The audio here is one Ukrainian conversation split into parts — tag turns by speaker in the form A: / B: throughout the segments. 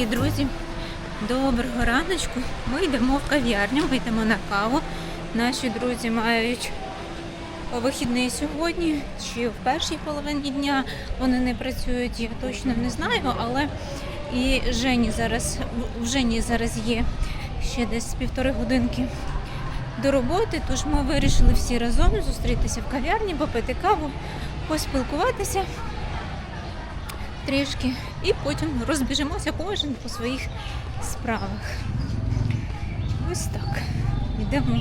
A: Привітики, друзі! Доброго раночку. Ми йдемо в кав'ярню, ми йдемо на каву. Наші друзі мають вихідний сьогодні чи в першій половині дня вони не працюють, я точно не знаю, але і Жені зараз в Жені зараз є ще десь півтори годинки до роботи. Тож ми вирішили всі разом зустрітися в кав'ярні, попити каву, поспілкуватися трішки і потім розбіжимося кожен по своїх справах. Ось так. Йдемо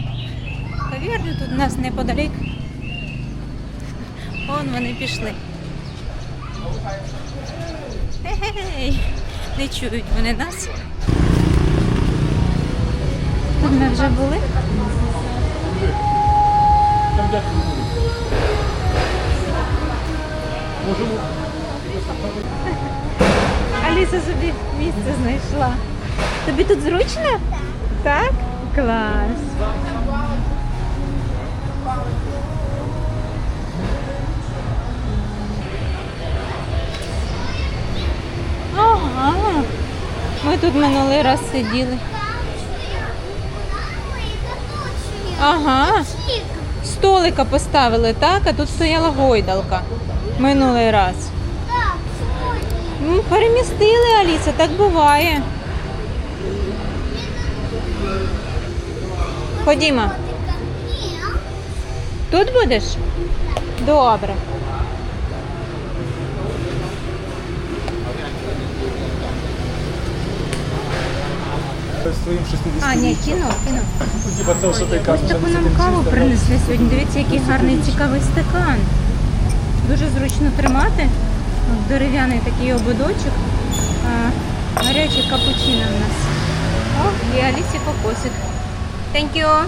A: в кав'ярню, тут у нас неподалік. Вон вони пішли. Гей, не чують вони нас. Тут ми вже були. Аліса собі місце знайшла. Тобі тут зручно? Так? Клас. Ага. Ми тут минулий раз сиділи. Ага. Столика поставили, так? А тут стояла гойдалка. Минулий раз. Ну, перемістили, Аліса, так буває. Ходімо. Тут будеш? Добре.
B: Своїм 60
A: А, ні, кіно, кіно.
B: Типа це, що ти кажеш.
A: Ось таку нам каву принесли сьогодні. Дивіться, який гарний цікавий стакан. Дуже зручно тримати. Дерев'яний такий ободочок. Гарячий капучино в нас. О, і Алісі кокосик. Thank you.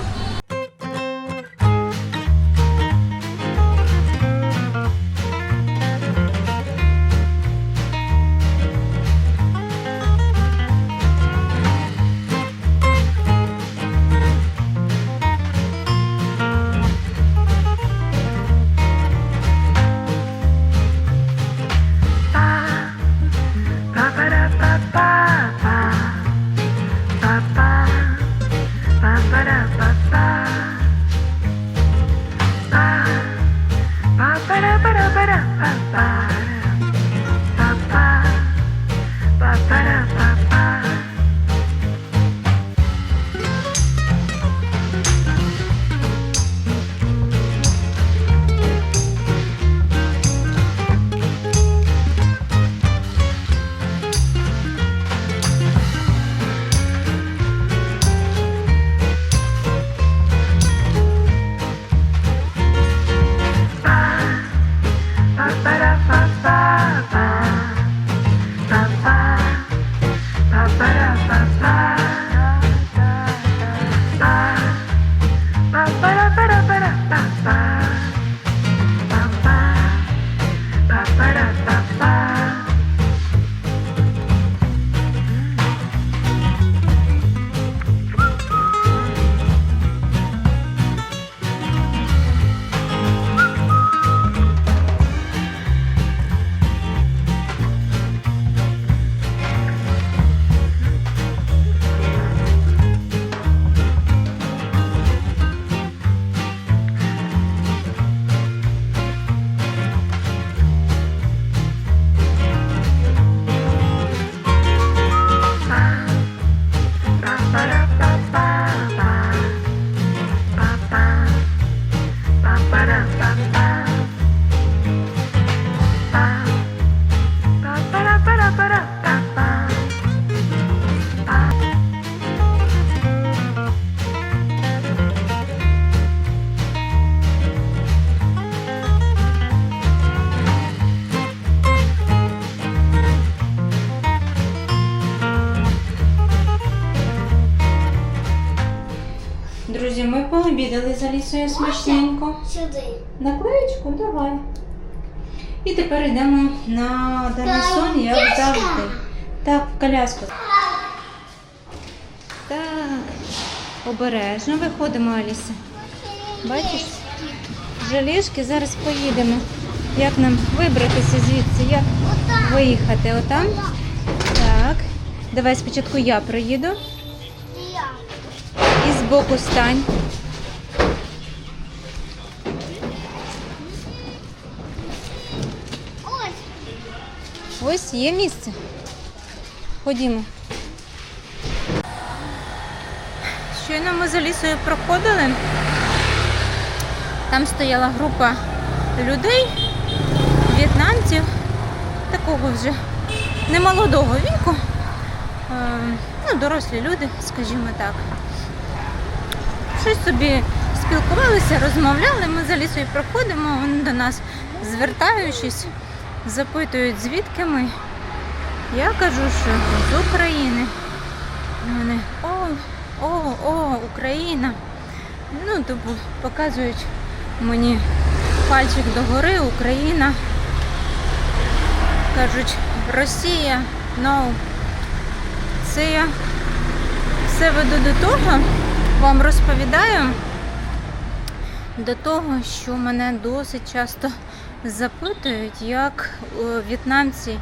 A: Пообідали смачненько.
C: Сюди.
A: Наклеєчку давай. І тепер йдемо на Дармісон, як завжди. Так, в коляску. Так, обережно виходимо, Аліса. Бачиш? Жалішки, зараз поїдемо. Як нам вибратися звідси? Як виїхати? Отам? Так. Давай спочатку я приїду
B: Я.
A: і збоку стань.
B: Ось.
A: Є місце. Ходімо. Щойно ми за лісою проходили. Там стояла група людей, в'єтнамців, такого вже немолодого віку. Е, Ну, дорослі люди, скажімо так. Щось собі спілкувалися, розмовляли. Ми за лісою проходимо, вони до нас звертаючись, запитують, звідки ми. Я кажу, що з України. Вони о, о, о, Україна. Ну, тобто показують мені пальчик догори, Україна. Кажуть, Росія, no. Це я все веду до того, вам розповідаю, до того, що мене досить часто запитують, як е, в'єтнамці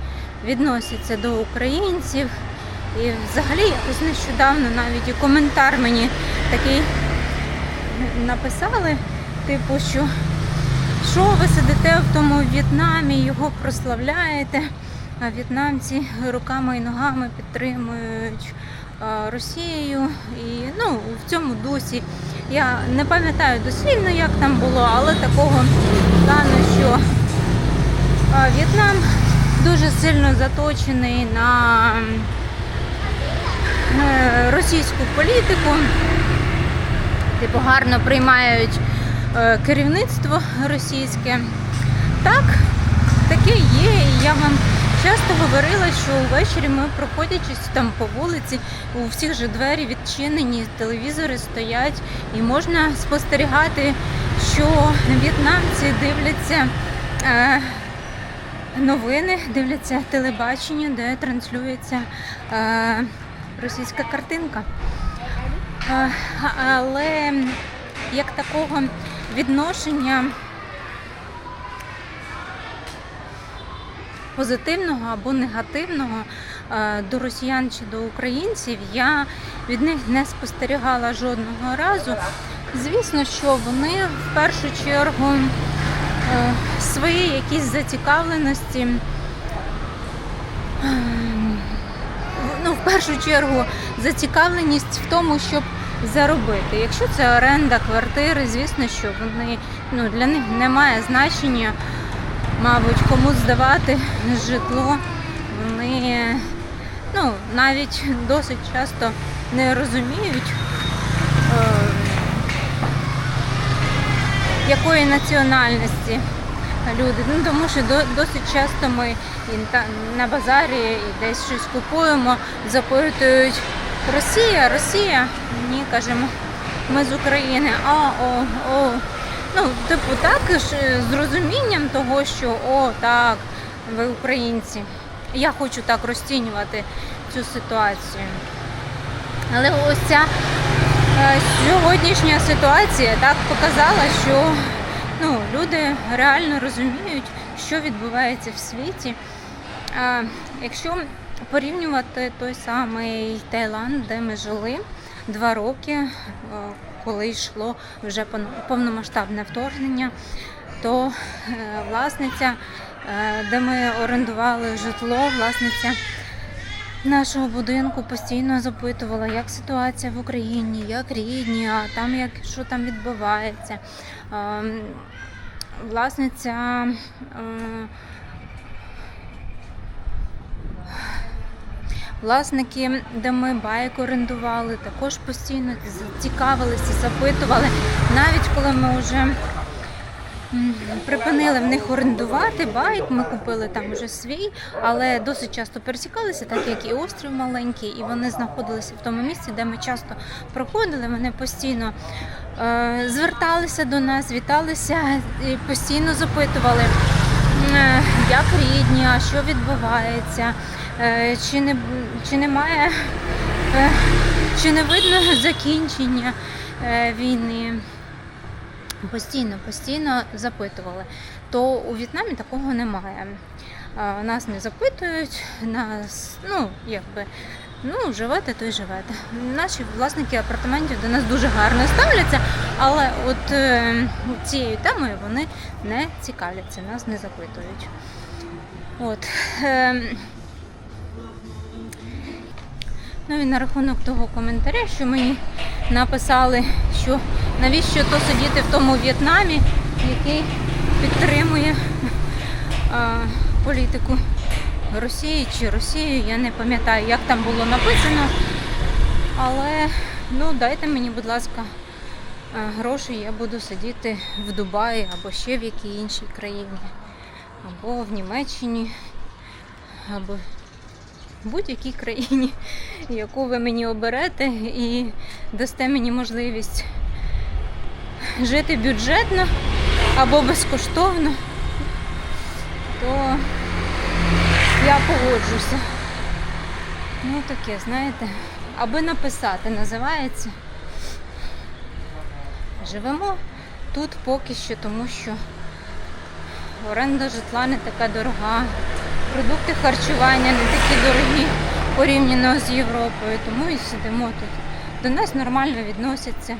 A: відносяться до українців. І взагалі якось нещодавно навіть і коментар мені такий написали, типу, що що ви сидите в тому В'єтнамі, його прославляєте, а в'єтнамці руками і ногами підтримують Росію. І ну, в цьому дусі я не пам'ятаю дослівно, як там було, але такого плану, що В'єтнам дуже сильно заточений на е, російську політику. Типу гарно приймають е, керівництво російське. Так, таке є. І я вам часто говорила, що ввечері ми проходячись там по вулиці, у всіх же двері відчинені, телевізори стоять, і можна спостерігати, що в'єтнамці дивляться. Е, Новини дивляться телебачення, де транслюється е, російська картинка. Е, але як такого відношення позитивного або негативного е, до росіян чи до українців я від них не спостерігала жодного разу. Звісно, що вони в першу чергу е, свої якісь зацікавленості. ем, Ну, в першу чергу зацікавленість в тому, щоб заробити. Якщо це оренда квартири, звісно, що вони ну, для них немає значення, мабуть, кому здавати житло. Вони ну, навіть досить часто не розуміють, е, якої національності люди. Ну, тому що до, досить часто ми і на базарі і десь щось купуємо, запитують Росія, Росія. Ні, кажемо, ми з України. А, о, о. Ну, типу, так е, з розумінням того, що о, так, ви українці. Я хочу так розцінювати цю ситуацію. Але ось ця е, сьогоднішня ситуація так показала, що ну, люди реально розуміють, що відбувається в світі. А, якщо порівнювати той самий Таїланд, де ми жили два роки, е, коли йшло вже повномасштабне вторгнення, то е, власниця, е, де ми орендували житло, власниця нашого будинку постійно запитувала, як ситуація в Україні, як рідні, а там як що там відбувається. Ем, Власниця Власники, де ми байк орендували, також постійно цікавилися, запитували. Навіть коли ми вже припинили в них орендувати байк, ми купили там вже свій, але досить часто пересікалися, так як і острів маленький, і вони знаходилися в тому місці, де ми часто проходили. Вони постійно е, зверталися до нас, віталися і постійно запитували, е, як рідні, а що відбувається. Е, чи не чи немає, е, чи не видно закінчення е, війни. Постійно, постійно запитували. То у В'єтнамі такого немає. Нас не запитують, нас, ну, якби Ну, живете, то й живете. Наші власники апартаментів до нас дуже гарно ставляться, але от цією темою вони не цікавляться, нас не запитують. От. Е, ну і на рахунок того коментаря, що мені написали, що навіщо то сидіти в тому В'єтнамі, який підтримує а, політику Росії чи Росію, я не пам'ятаю, як там було написано. Але ну дайте мені, будь ласка, а, гроші, я буду сидіти в Дубаї або ще в якій іншій країні, або в Німеччині, або будь-якій країні, яку ви мені оберете і дасте мені можливість жити бюджетно або безкоштовно, то я погоджуся. Ну таке, знаєте, аби написати називається. Живемо тут поки що, тому що оренда житла не така дорога, продукти харчування не такі дорогі порівняно з Європою, тому і сидимо тут. До нас нормально відносяться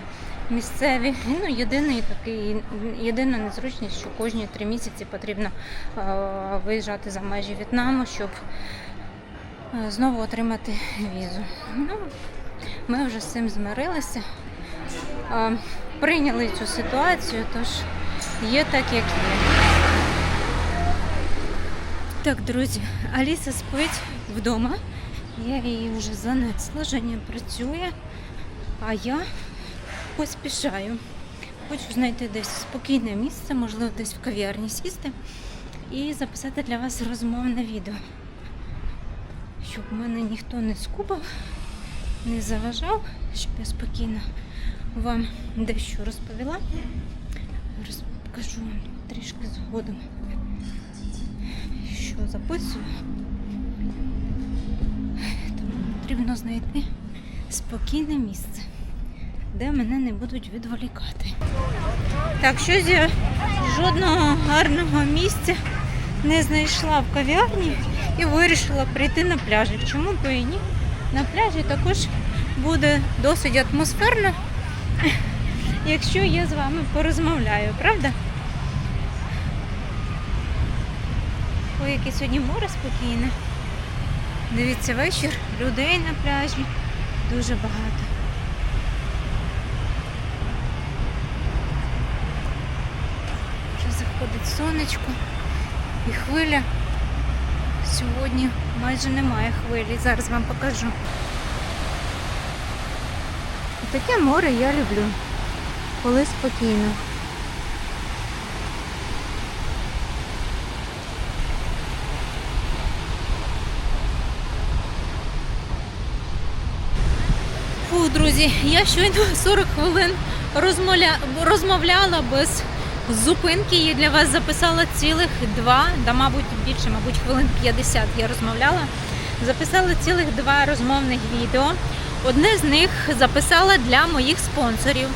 A: місцеві. Ну, єдиний такий, єдина незручність, що кожні три місяці потрібно е, виїжджати за межі В'єтнаму, щоб е, знову отримати візу. Ну, ми вже з цим змирилися, е, прийняли цю ситуацію, тож є так, як є. Так, друзі, Аліса спить вдома. Я її вже занесла, Женя працює, а я поспішаю. Хочу знайти десь спокійне місце, можливо, десь в кав'ярні сісти і записати для вас розмовне відео. Щоб мене ніхто не скубав, не заважав, щоб я спокійно вам дещо розповіла. Розкажу вам трішки згодом, що записую. Тому потрібно знайти спокійне місце, де мене не будуть відволікати. Так, щось я жодного гарного місця не знайшла в кав'ярні і вирішила прийти на пляжик. Чому б і ні? На пляжі також буде досить атмосферно, якщо я з вами порозмовляю, правда? Ой, яке сьогодні море спокійне. Дивіться, вечір, людей на пляжі дуже багато. Вже заходить сонечко і хвиля. Сьогодні майже немає хвилі. Зараз вам покажу. Таке море я люблю, коли спокійно. Друзі, я щойно 40 хвилин розмовля... розмовляла без зупинки і для вас записала цілих два, да, мабуть, більше, мабуть, хвилин 50 я розмовляла. Записала цілих два розмовних відео. Одне з них записала для моїх спонсорів.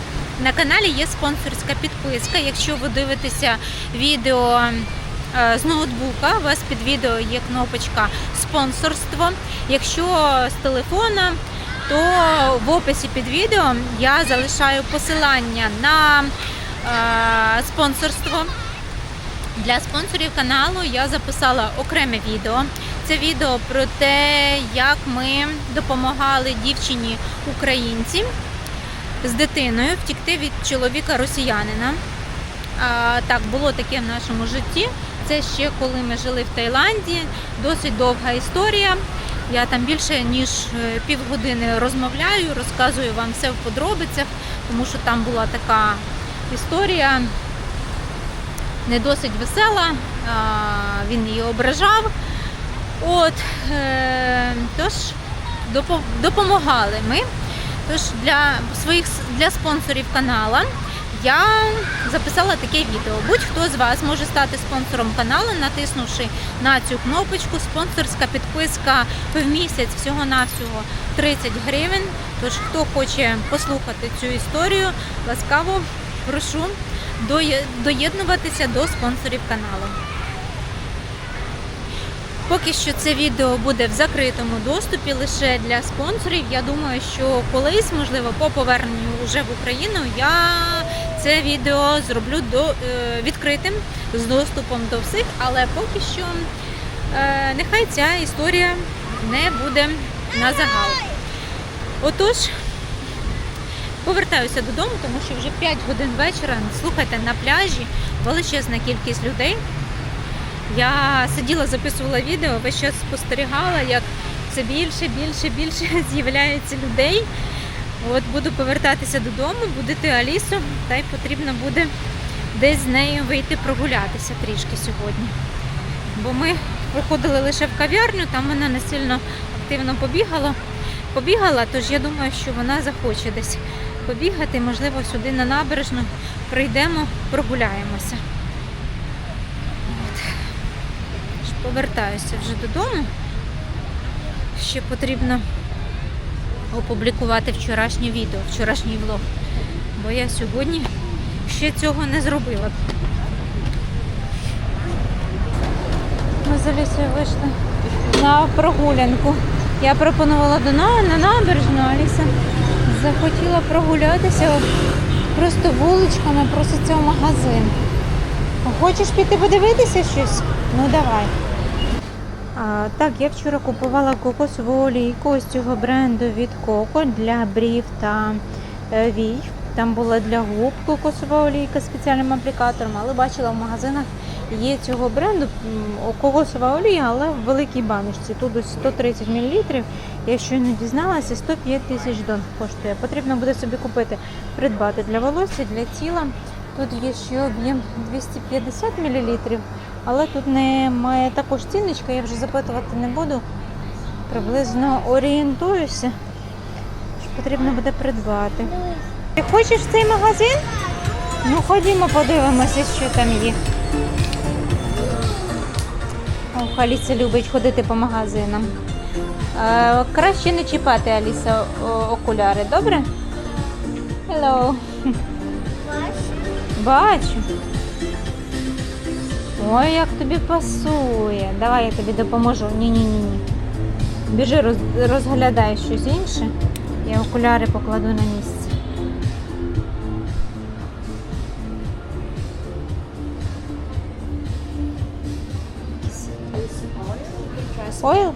A: На каналі є спонсорська підписка. Якщо ви дивитеся відео е, з ноутбука, у вас під відео є кнопочка спонсорство. Якщо з телефона, то в описі під відео я залишаю посилання на е, спонсорство. Для спонсорів каналу я записала окреме відео. Це відео про те, як ми допомагали дівчині українці з дитиною втікти від чоловіка росіянина. А, так, було таке в нашому житті. Це ще коли ми жили в Таїланді. Досить довга історія. Я там більше ніж е, півгодини розмовляю, розказую вам все в подробицях, тому що там була така історія не досить весела, він її ображав. От, е, тож допомагали ми. Тож для своїх для спонсорів каналу я записала таке відео. Будь-хто з вас може стати спонсором каналу, натиснувши на цю кнопочку. Спонсорська підписка в місяць всього-навсього 30 гривень. Тож, хто хоче послухати цю історію, ласкаво прошу доєднуватися до спонсорів каналу. Поки що це відео буде в закритому доступі лише для спонсорів. Я думаю, що колись, можливо, по поверненню вже в Україну я це відео зроблю до, е, відкритим з доступом до всіх, але поки що е, нехай ця історія не буде на загал. Отож, повертаюся додому, тому що вже 5 годин вечора. Слухайте, на пляжі величезна кількість людей. Я сиділа, записувала відео, весь час спостерігала, як все більше, більше, більше з'являється людей. От буду повертатися додому, будити Алісу, та й потрібно буде десь з нею вийти прогулятися трішки сьогодні. Бо ми виходили лише в кав'ярню, там вона не сильно активно побігала. Побігала, тож я думаю, що вона захоче десь побігати, можливо, сюди на набережну прийдемо, прогуляємося. От. Ж Повертаюся вже додому. Ще потрібно опублікувати вчорашнє відео, вчорашній влог. Бо я сьогодні ще цього не зробила. Ми з Алісою вийшли на прогулянку. Я пропонувала до на, на набережну, Аліса захотіла прогулятися просто вуличками, проситься в магазин. Хочеш піти подивитися щось? Ну давай. А, так, я вчора купувала кокосову олійку з цього бренду від Коко для брів та е, вій. Там була для губ кокосова олійка спеціальним аплікатором, але бачила в магазинах є цього бренду кокосова олія, але в великій баночці. Тут ось 130 мл. Я щойно дізналася, 105 тисяч дон коштує. Потрібно буде собі купити, придбати для волосся, для тіла. Тут є ще об'єм 250 мл, але тут немає також ціночка, я вже запитувати не буду. Приблизно орієнтуюся, що потрібно буде придбати. Ти хочеш в цей магазин? Ну ходімо, подивимося, що там є. Ох, Аліса любить ходити по магазинам. Е, краще не чіпати, Аліса, окуляри, добре? Hello. Бачу. Ой, як тобі пасує. Давай я тобі допоможу. Ні-ні-ні. Біжи, роз, розглядай щось інше. Я окуляри покладу на місце. Ойл?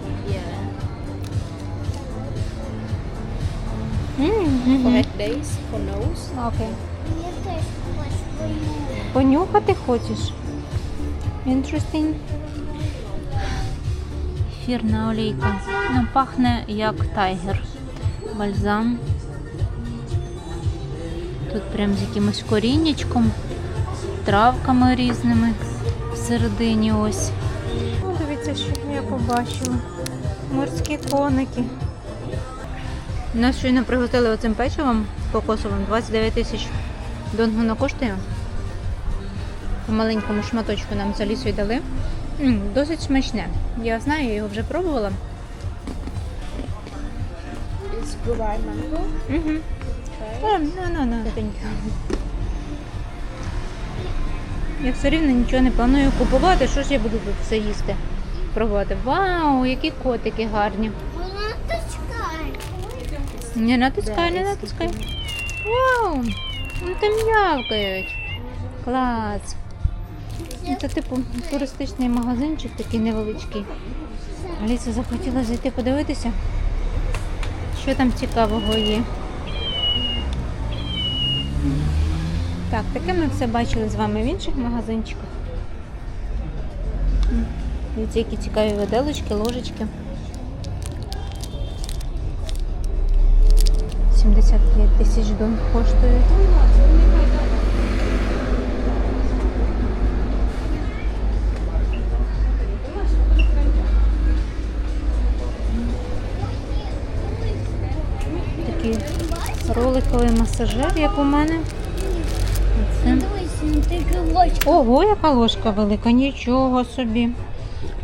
C: Correct days for nose.
A: Окей.
B: Я теж хочу.
A: Понюхати хочеш? Interesting. Ефірна олійка. Ну, пахне як тайгер. Бальзам. Тут прям з якимось коріннячком, травками різними всередині ось. О, дивіться, що я побачила. Морські коники. Нас щойно пригостили оцим печивом кокосовим 29 тисяч. Донг воно коштує. По маленькому шматочку нам за лісою дали. М, Досить смачне. Я знаю, я його вже пробувала. Угу. Ну, ну, ну. Я все рівно нічого не планую купувати. Що ж я буду тут все їсти? Пробувати. Вау, які котики гарні. Не натискай, не натискай. Вау! Ну там м'явкають. Клас. Це типу туристичний магазинчик такий невеличкий. Аліса захотіла зайти подивитися, що там цікавого є. Так, таке ми все бачили з вами в інших магазинчиках. Дивіться, які цікаві виделочки, ложечки. 75 тисяч дон коштують. Роликовий масажер, як у мене. Ого, яка ложка велика, нічого собі.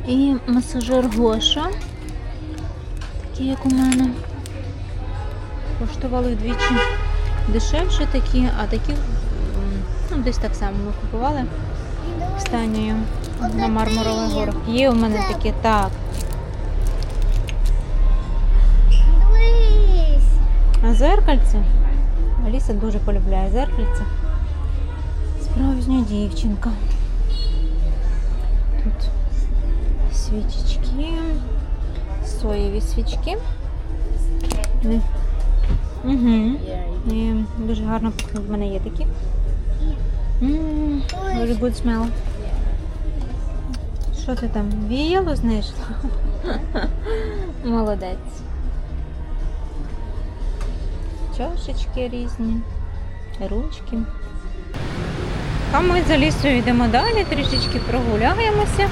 A: І масажер Гоша. Такий, як у мене. Коштували вдвічі дешевше такі, а такі ну, десь так само ми купували останньою. на Мармурових горах. Є у мене такі, так. А зеркальце? Аліса дуже полюбляє зеркальце. Справжня дівчинка. Тут свічечки, соєві свічки. Угу. І дуже гарно. В мене є такі. Very good smell. Що ти там? Віяло знайшла? Молодець. Чашечки різні, ручки. А ми за лісою йдемо далі, трішечки прогуляємося.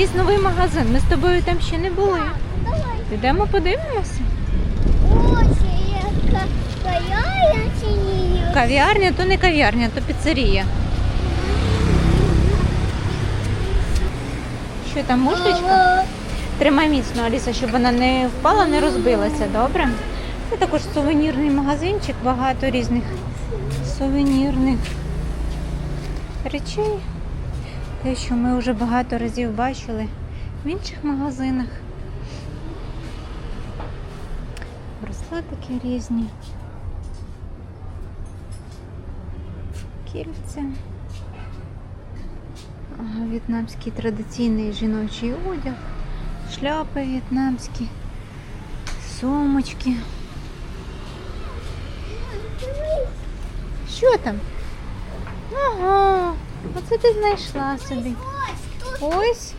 A: Якийсь новий магазин. Ми з тобою там ще не були. Підемо подивимося. Кав'ярня то не кав'ярня, то піцерія. Що там, мушточка?
B: Ага.
A: Тримай міцно, Аліса, щоб вона не впала, не розбилася, добре? Це також сувенірний магазинчик, багато різних сувенірних речей. Те, що ми вже багато разів бачили в інших магазинах. Браслетики різні. Кільця. В'єтнамський традиційний жіночий одяг, шляпи в'єтнамські, сумочки. Що там? Ага, оце ти знайшла собі. Ось.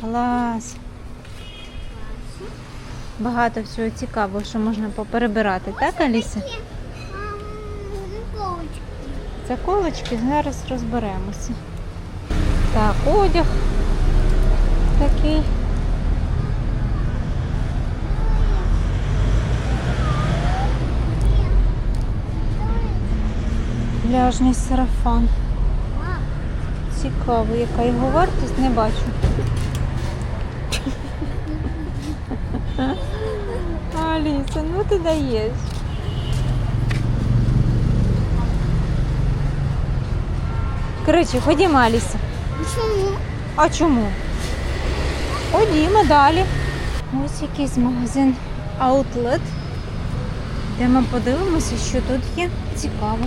A: Клас. Багато всього цікавого, що можна поперебирати, так, Аліса? Це колочки, зараз розберемося. Так, одяг такий. Пляжний сарафан. Цікаво, яка його вартість, не бачу. Аліса, ну ти даєш. Коротше, ходімо, Аліса.
B: Чому?
A: А чому? Ходімо далі. Ось якийсь магазин Outlet. Йдемо подивимося, що тут є цікавого.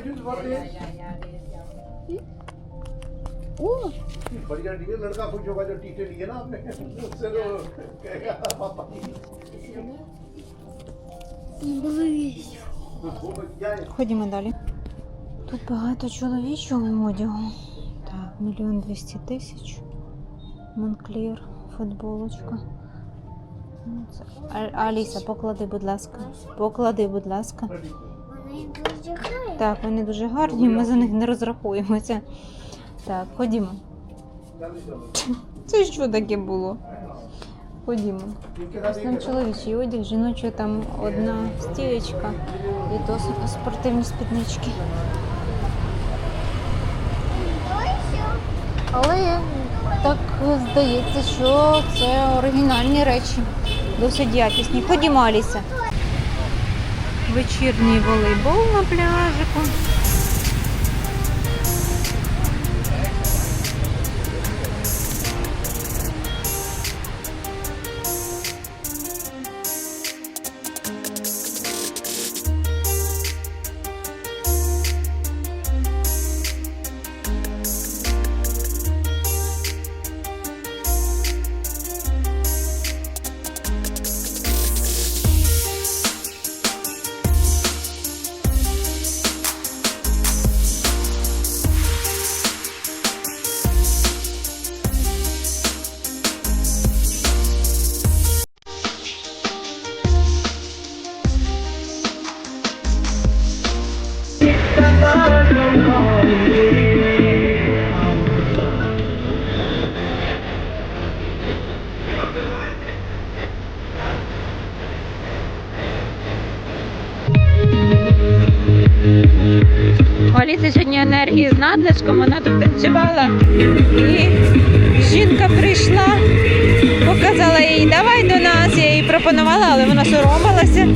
D: much is worth it?
B: О,
D: बढ़िया डील लड़का खुश होगा जो टीके लिए ना आपने उससे तो कहेगा पापा
B: дивись.
D: वो क्या है
A: Ходімо далі. Тут багато чоловічого одягу. Мільйон двісті тисяч. Монклір, футболочка. Ну, А- Аліса, поклади, будь ласка. Поклади, будь ласка.
B: Вони дуже гарні.
A: Так, вони дуже гарні, ми за них не розрахуємося. Так, ходімо. Це що таке було? Ходімо. Ось там чоловічий одяг, жіночий там одна стієчка і то спортивні спіднички. Але так здається, що це оригінальні речі, досить якісні. Ходімо, Аліса. Вечірній волейбол на пляжику. Нас. Я їй пропонувала, але вона соромилася.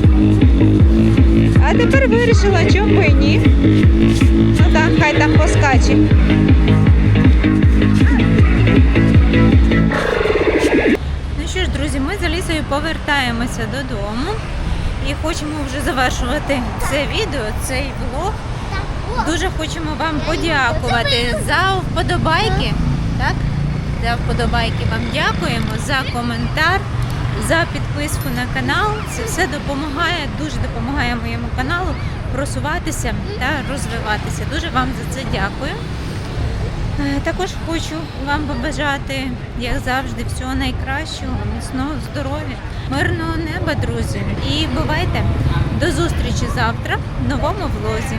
A: А тепер вирішила, чому би і ні. Ну так, хай там поскаче. Ну що ж, друзі, ми з Алісою повертаємося додому і хочемо вже завершувати це відео, цей влог. Дуже хочемо вам подякувати за вподобайки. Так? За вподобайки вам дякуємо, за коментар, за підписку на канал. Це все допомагає, дуже допомагає моєму каналу просуватися та розвиватися. Дуже вам за це дякую. Е, Також хочу вам побажати, як завжди, всього найкращого, міцного здоров'я, мирного неба, друзі. І бувайте до зустрічі завтра в новому влозі.